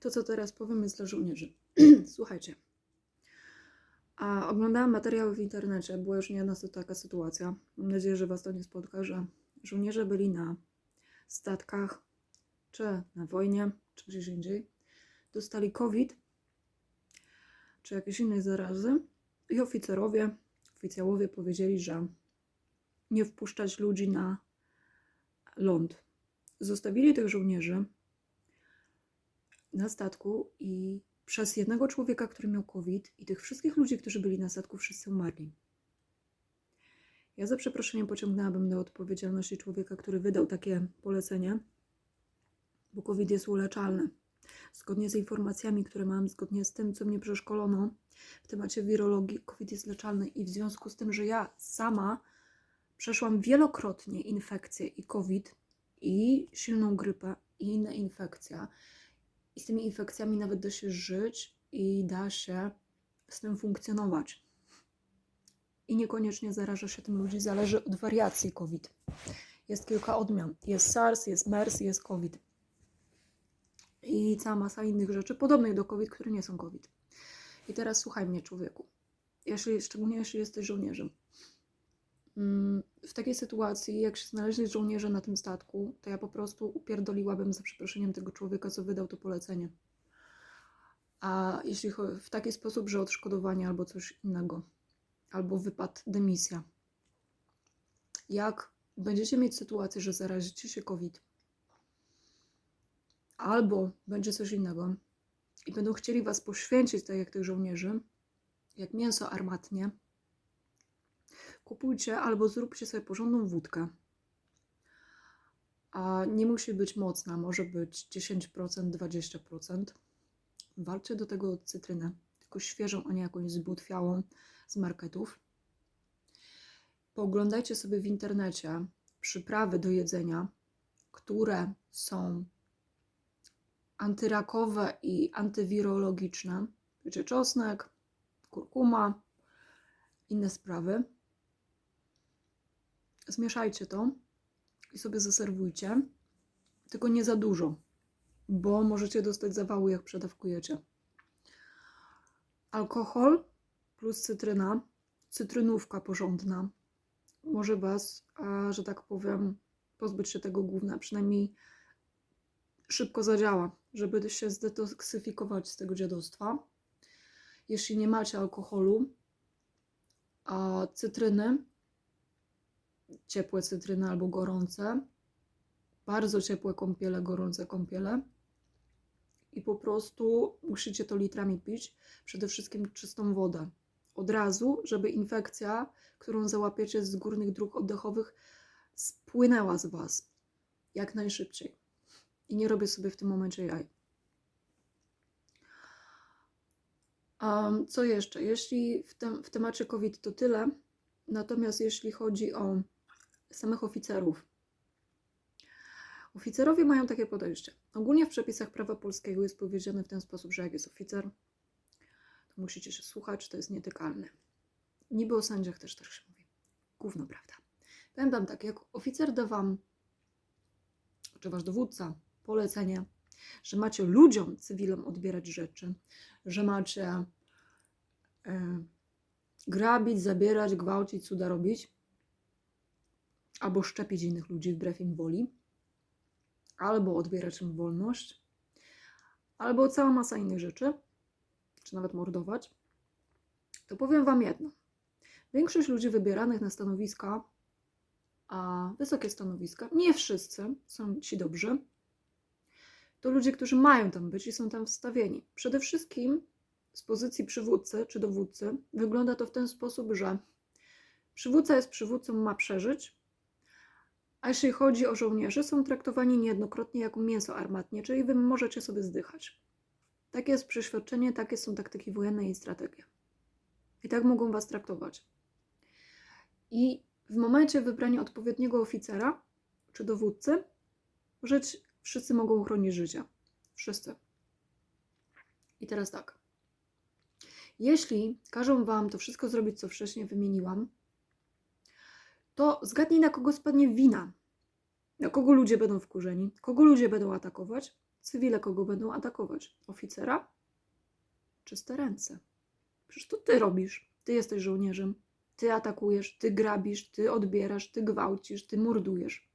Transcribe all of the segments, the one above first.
To, co teraz powiem, jest dla żołnierzy. Słuchajcie. A oglądałam materiały w internecie, była już nie jedna sy- taka sytuacja. Mam nadzieję, że Was to nie spotka, że żołnierze byli na statkach, czy na wojnie, czy gdzieś indziej. Dostali COVID, czy jakieś innej zarazy. I oficerowie, oficjałowie powiedzieli, że nie wpuszczać ludzi na ląd. Zostawili tych żołnierzy na statku i przez jednego człowieka, który miał COVID i tych wszystkich ludzi, którzy byli na statku, wszyscy umarli. Ja za przeproszeniem pociągnęłabym do odpowiedzialności człowieka, który wydał takie polecenie, bo COVID jest uleczalny. Zgodnie z informacjami, które mam, zgodnie z tym, co mnie przeszkolono w temacie wirologii, COVID jest leczalny i w związku z tym, że ja sama przeszłam wielokrotnie infekcję i COVID, i silną grypę, i inne infekcje, i z tymi infekcjami nawet da się żyć i da się z tym funkcjonować. I niekoniecznie zaraża się tym ludzi, zależy od wariacji COVID. Jest kilka odmian. Jest SARS, jest MERS, jest COVID. I cała masa innych rzeczy podobnych do COVID, które nie są COVID. I teraz słuchaj mnie, człowieku. Jeśli, szczególnie jeśli jesteś żołnierzem. Mm, W takiej sytuacji, jak się znaleźli żołnierze na tym statku, to ja po prostu upierdoliłabym za przeproszeniem tego człowieka, co wydał to polecenie. A jeśli w taki sposób, że odszkodowanie albo coś innego, albo wypad dymisja. Jak będziecie mieć sytuację, że zarazicie się COVID, albo będzie coś innego i będą chcieli was poświęcić, tak jak tych żołnierzy, jak mięso armatnie, kupujcie albo zróbcie sobie porządną wódkę. A nie musi być mocna, może być 10%, 20%. Walcie do tego cytrynę, tylko świeżą, a nie jakąś zbutwiałą z marketów. Pooglądajcie sobie w internecie przyprawy do jedzenia, które są antyrakowe i antywirologiczne. Wiecie, czosnek, kurkuma, inne sprawy. Zmieszajcie to i sobie zaserwujcie. Tylko nie za dużo, bo możecie dostać zawału, jak przedawkujecie. Alkohol plus cytryna, cytrynówka porządna, może Was, że tak powiem, pozbyć się tego gówna, przynajmniej szybko zadziała, żeby się zdetoksyfikować z tego dziadostwa. Jeśli nie macie alkoholu, a cytryny, ciepłe cytryny albo gorące, bardzo ciepłe kąpiele, gorące kąpiele i po prostu musicie to litrami pić, przede wszystkim czystą wodę. Od razu, żeby infekcja, którą załapiecie z górnych dróg oddechowych, spłynęła z Was jak najszybciej. I nie robię sobie w tym momencie jaj. Um, co jeszcze? Jeśli w, tem, w temacie COVID to tyle, natomiast jeśli chodzi o samych oficerów, oficerowie mają takie podejście. Ogólnie w przepisach prawa polskiego jest powiedziane w ten sposób, że jak jest oficer, to musicie się słuchać, to jest nietykalne. Niby o sędziach też tak się mówi. Gówno, prawda? Wam tak, jak oficer da wam, czy wasz dowódca, polecenie, że macie ludziom, cywilom odbierać rzeczy, że macie e, grabić, zabierać, gwałcić, cuda robić, albo szczepić innych ludzi wbrew im woli, albo odbierać im wolność, albo cała masa innych rzeczy, czy nawet mordować, to powiem Wam jedno. Większość ludzi wybieranych na stanowiska, a wysokie stanowiska, nie wszyscy są ci dobrzy, to ludzie, którzy mają tam być i są tam wstawieni. Przede wszystkim z pozycji przywódcy czy dowódcy wygląda to w ten sposób, że przywódca jest przywódcą, ma przeżyć, a jeśli chodzi o żołnierzy, są traktowani niejednokrotnie jako mięso armatnie, czyli wy możecie sobie zdychać. Takie jest przeświadczenie, takie są taktyki wojenne i strategie. I tak mogą was traktować. I w momencie wybrania odpowiedniego oficera czy dowódcy, żyć wszyscy mogą chronić życia. Wszyscy. I teraz tak. Jeśli każą wam to wszystko zrobić, co wcześniej wymieniłam, to zgadnij, na kogo spadnie wina. Na kogo ludzie będą wkurzeni, kogo ludzie będą atakować Cywile kogo będą atakować? Oficera? Czyste ręce. Przecież to ty robisz. Ty jesteś żołnierzem. Ty atakujesz, ty grabisz, ty odbierasz, ty gwałcisz, ty mordujesz.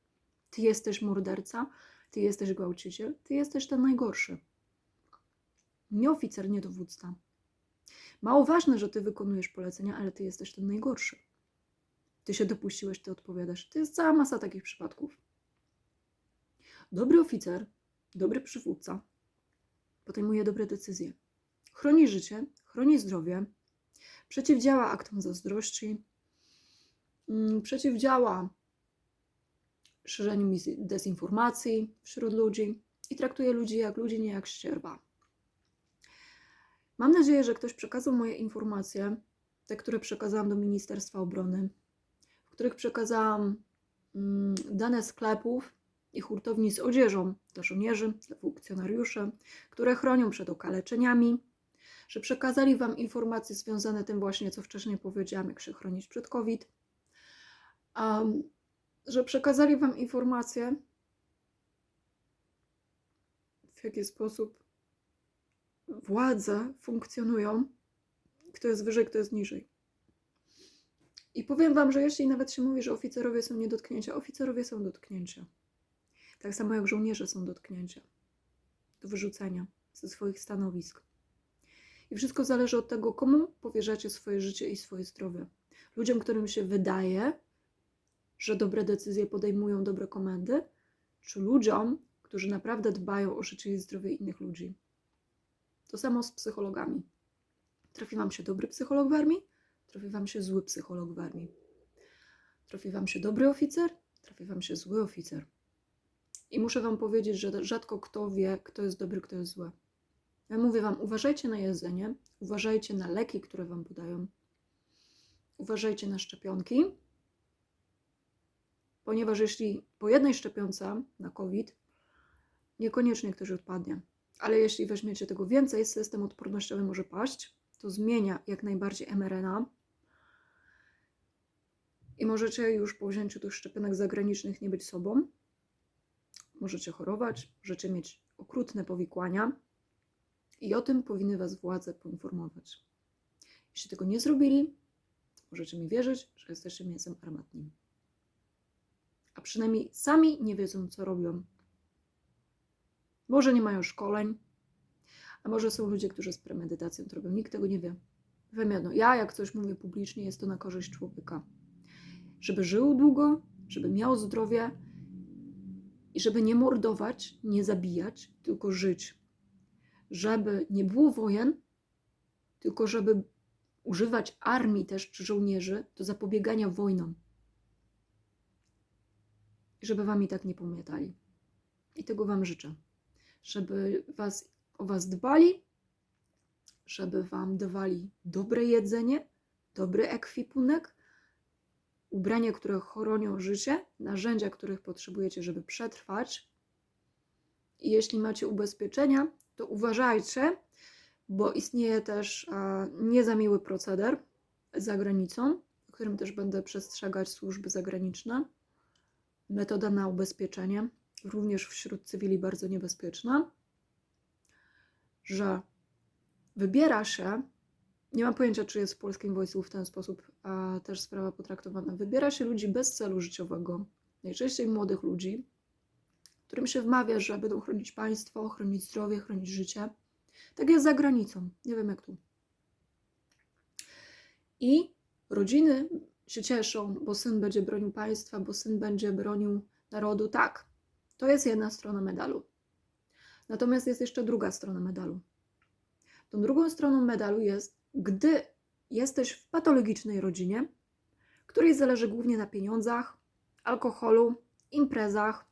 Ty jesteś morderca, ty jesteś gwałciciel, ty jesteś ten najgorszy. Nie oficer, nie dowódca. Mało ważne, że ty wykonujesz polecenia, ale ty jesteś ten najgorszy. Ty się dopuściłeś, ty odpowiadasz. To jest cała masa takich przypadków. Dobry oficer, dobry przywódca podejmuje dobre decyzje. Chroni życie, chroni zdrowie, przeciwdziała aktom zazdrości, mm, przeciwdziała szerzeniu dezinformacji wśród ludzi i traktuje ludzi jak ludzi, nie jak ścierwa. Mam nadzieję, że ktoś przekazał moje informacje, te, które przekazałam do Ministerstwa Obrony, których przekazałam mm, dane sklepów i hurtowni z odzieżą dla żołnierzy, dla funkcjonariuszy, które chronią przed okaleczeniami, że przekazali Wam informacje związane tym właśnie, co wcześniej powiedziałam, jak się chronić przed COVID, um, że przekazali Wam informacje, w jaki sposób władze funkcjonują, kto jest wyżej, kto jest niżej. I powiem Wam, że jeśli nawet się mówi, że oficerowie są niedotknięcia, oficerowie są dotknięcia. Tak samo jak żołnierze są dotknięcia. Do wyrzucenia ze swoich stanowisk. I wszystko zależy od tego, komu powierzacie swoje życie i swoje zdrowie. Ludziom, którym się wydaje, że dobre decyzje podejmują dobre komendy, czy ludziom, którzy naprawdę dbają o życie i zdrowie innych ludzi. To samo z psychologami. Trafi Wam się dobry psycholog w armii, trafi Wam się zły psycholog w armii. Trafi Wam się dobry oficer, trafi Wam się zły oficer. I muszę Wam powiedzieć, że rzadko kto wie, kto jest dobry, kto jest zły. Ja mówię Wam, uważajcie na jedzenie, uważajcie na leki, które Wam podają, uważajcie na szczepionki, ponieważ jeśli po jednej szczepionce na COVID, niekoniecznie ktoś odpadnie, ale jeśli weźmiecie tego więcej, system odpornościowy może paść, to zmienia jak najbardziej mRNA i możecie już po wzięciu tych szczepionek zagranicznych nie być sobą, możecie chorować, możecie mieć okrutne powikłania i o tym powinny Was władze poinformować. Jeśli tego nie zrobili, możecie mi wierzyć, że jesteście mięsem armatnim. A przynajmniej sami nie wiedzą, co robią. Może nie mają szkoleń, a może są ludzie, którzy z premedytacją to robią. Nikt tego nie wie. Jedno, ja jak coś mówię publicznie, jest to na korzyść człowieka. Żeby żył długo, żeby miał zdrowie i żeby nie mordować, nie zabijać, tylko żyć żeby nie było wojen, tylko żeby używać armii też czy żołnierzy do zapobiegania wojnom. Żeby wam i tak nie pamiętali. I tego wam życzę. Żeby was, o was dbali, żeby wam dawali dobre jedzenie, dobry ekwipunek, ubrania, które chronią życie, narzędzia, których potrzebujecie, żeby przetrwać. I jeśli macie ubezpieczenia, to uważajcie, bo istnieje też e, nie za miły proceder za granicą, którym też będę przestrzegać służby zagraniczne. Metoda na ubezpieczenie, również wśród cywili bardzo niebezpieczna, że wybiera się, nie mam pojęcia, czy jest w polskim wojsku w ten sposób a też sprawa potraktowana, wybiera się ludzi bez celu życiowego, najczęściej młodych ludzi, którym się wmawia, że będą chronić państwo, chronić zdrowie, chronić życie. Tak jest za granicą. Nie wiem jak tu. I rodziny się cieszą, bo syn będzie bronił państwa, bo syn będzie bronił narodu. Tak, to jest jedna strona medalu. Natomiast jest jeszcze druga strona medalu. Tą drugą stroną medalu jest, gdy jesteś w patologicznej rodzinie, której zależy głównie na pieniądzach, alkoholu, imprezach,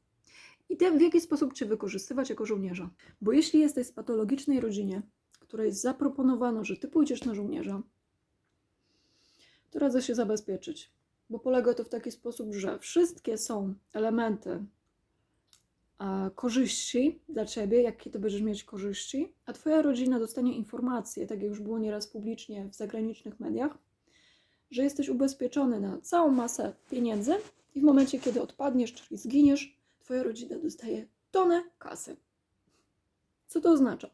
i tym, w jaki sposób Cię wykorzystywać jako żołnierza. Bo jeśli jesteś z patologicznej rodzinie, której zaproponowano, że Ty pójdziesz na żołnierza, to radzę się zabezpieczyć. Bo polega to w taki sposób, że wszystkie są elementy korzyści dla Ciebie, jakie Ty będziesz mieć korzyści, a Twoja rodzina dostanie informacje, tak jak już było nieraz publicznie w zagranicznych mediach, że jesteś ubezpieczony na całą masę pieniędzy i w momencie, kiedy odpadniesz, czyli zginiesz, Twoja rodzina dostaje tonę kasy. Co to oznacza?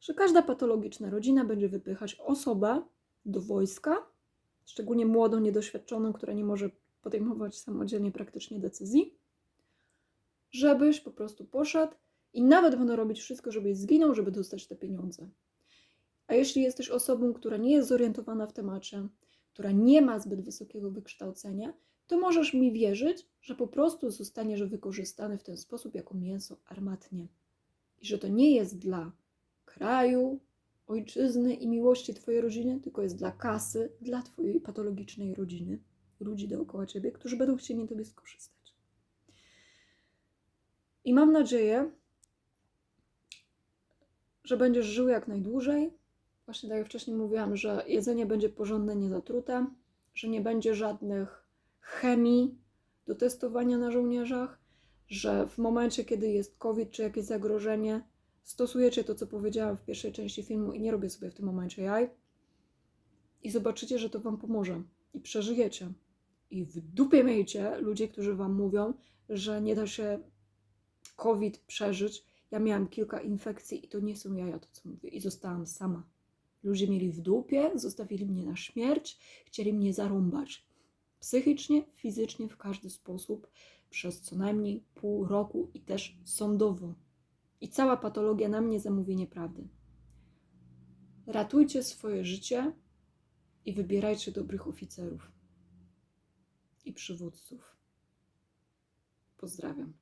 Że każda patologiczna rodzina będzie wypychać osobę do wojska, szczególnie młodą, niedoświadczoną, która nie może podejmować samodzielnie praktycznie decyzji, żebyś po prostu poszedł i nawet będą robić wszystko, żebyś zginął, żeby dostać te pieniądze. A jeśli jesteś osobą, która nie jest zorientowana w temacie, która nie ma zbyt wysokiego wykształcenia, to możesz mi wierzyć, że po prostu zostaniesz wykorzystany w ten sposób jako mięso armatnie. I że to nie jest dla kraju, ojczyzny i miłości Twojej rodziny, tylko jest dla kasy, dla Twojej patologicznej rodziny, ludzi dookoła Ciebie, którzy będą chcieli na Tobie skorzystać. I mam nadzieję, że będziesz żył jak najdłużej. Właśnie tak jak wcześniej mówiłam, że jedzenie będzie porządne, niezatrute, że nie będzie żadnych chemii do testowania na żołnierzach, że w momencie, kiedy jest COVID czy jakieś zagrożenie, stosujecie to, co powiedziałam w pierwszej części filmu i nie robię sobie w tym momencie jaj. I zobaczycie, że to Wam pomoże i przeżyjecie. I w dupie miejcie ludzi, którzy Wam mówią, że nie da się COVID przeżyć. Ja miałam kilka infekcji i to nie są jaja, to co mówię. I zostałam sama. Ludzie mieli w dupie, zostawili mnie na śmierć, chcieli mnie zarąbać. Psychicznie, fizycznie, w każdy sposób, przez co najmniej pół roku i też sądowo. I cała patologia na mnie za mówienie prawdy. Ratujcie swoje życie i wybierajcie dobrych oficerów i przywódców. Pozdrawiam.